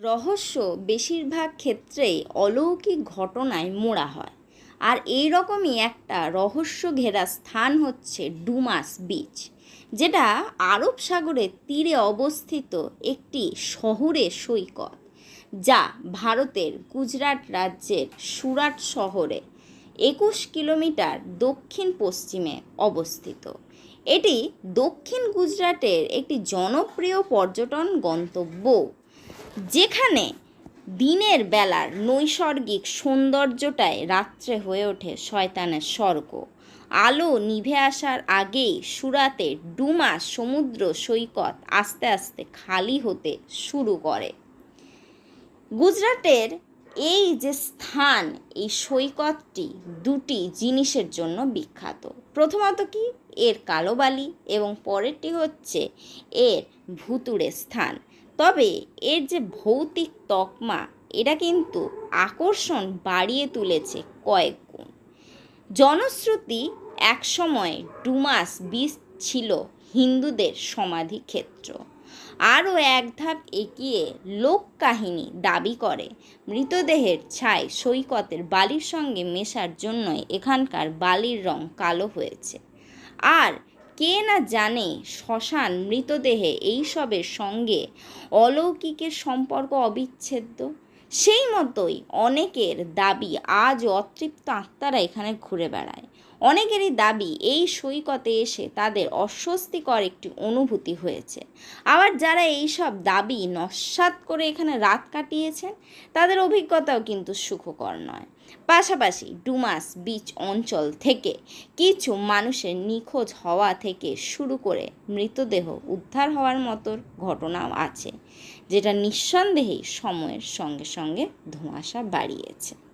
রহস্য বেশিরভাগ ক্ষেত্রেই অলৌকিক ঘটনায় মোড়া হয়। আর এই রকমই একটা রহস্য ঘেরা স্থান হচ্ছে ডুমাস বিচ, যেটা আরব সাগরের তীরে অবস্থিত একটি শহুরে সৈকত, যা ভারতের গুজরাট রাজ্যের সুরাট শহরে একুশ কিলোমিটার দক্ষিণ পশ্চিমে অবস্থিত। এটি দক্ষিণ গুজরাটের একটি জনপ্রিয় পর্যটন গন্তব্য যেখানে দিনের বেলার নৈসর্গিক সৌন্দর্যটাই রাত্রে হয়ে ওঠে শয়তানের স্বর্গ। আলো নিভে আসার আগেই সুরাতে ডুমা সমুদ্র সৈকত আস্তে আস্তে খালি হতে শুরু করে। গুজরাটের এই যে স্থান, এই সৈকতটি দুটি জিনিসের জন্য বিখ্যাত। প্রথমত কি? এর কালো বালি এবং পরেরটি হচ্ছে এর ভুতুড়ে স্থান। তবে এর যে ভৌতিক তকমা, এটা কিন্তু আকর্ষণ বাড়িয়ে তুলেছে কয়েক গুণ। জনশ্রুতি একসময় ডুমাস বিচ ছিল হিন্দুদের সমাধি ক্ষেত্র আরও এক ধাপ এগিয়ে লোককাহিনী দাবি করে, মৃতদেহের ছাই সৈকতের বালির সঙ্গে মেশার জন্যই এখানকার বালির রং কালো হয়েছে। আর কে না জানে শ্মশান মৃতদেহে এইসবের সঙ্গে অলৌকিকের সম্পর্ক অবিচ্ছেদ্য? সেই মতোই অনেকের দাবি আজ অতৃপ্ত আত্মারা এখানে ঘুরে বেড়ায়। অনেকেরই দাবি এই সৈকতে এসে তাদের অস্বস্তিকর একটি অনুভূতি হয়েছে। আবার যারা এইসব দাবি নস্বাত করে এখানে রাত কাটিয়েছেন, তাদের অভিজ্ঞতাও কিন্তু সুখকর নয়। পাশাপাশি ডুমাস বিচ অঞ্চল থেকে কিছু মানুষের নিখোঁজ হওয়া থেকে শুরু করে মৃতদেহ উদ্ধার হওয়ার মতো ঘটনাও আছে, যেটা নিঃসন্দেহেই সময়ের সঙ্গে সঙ্গে ধোঁয়াশা বাড়িয়েছে।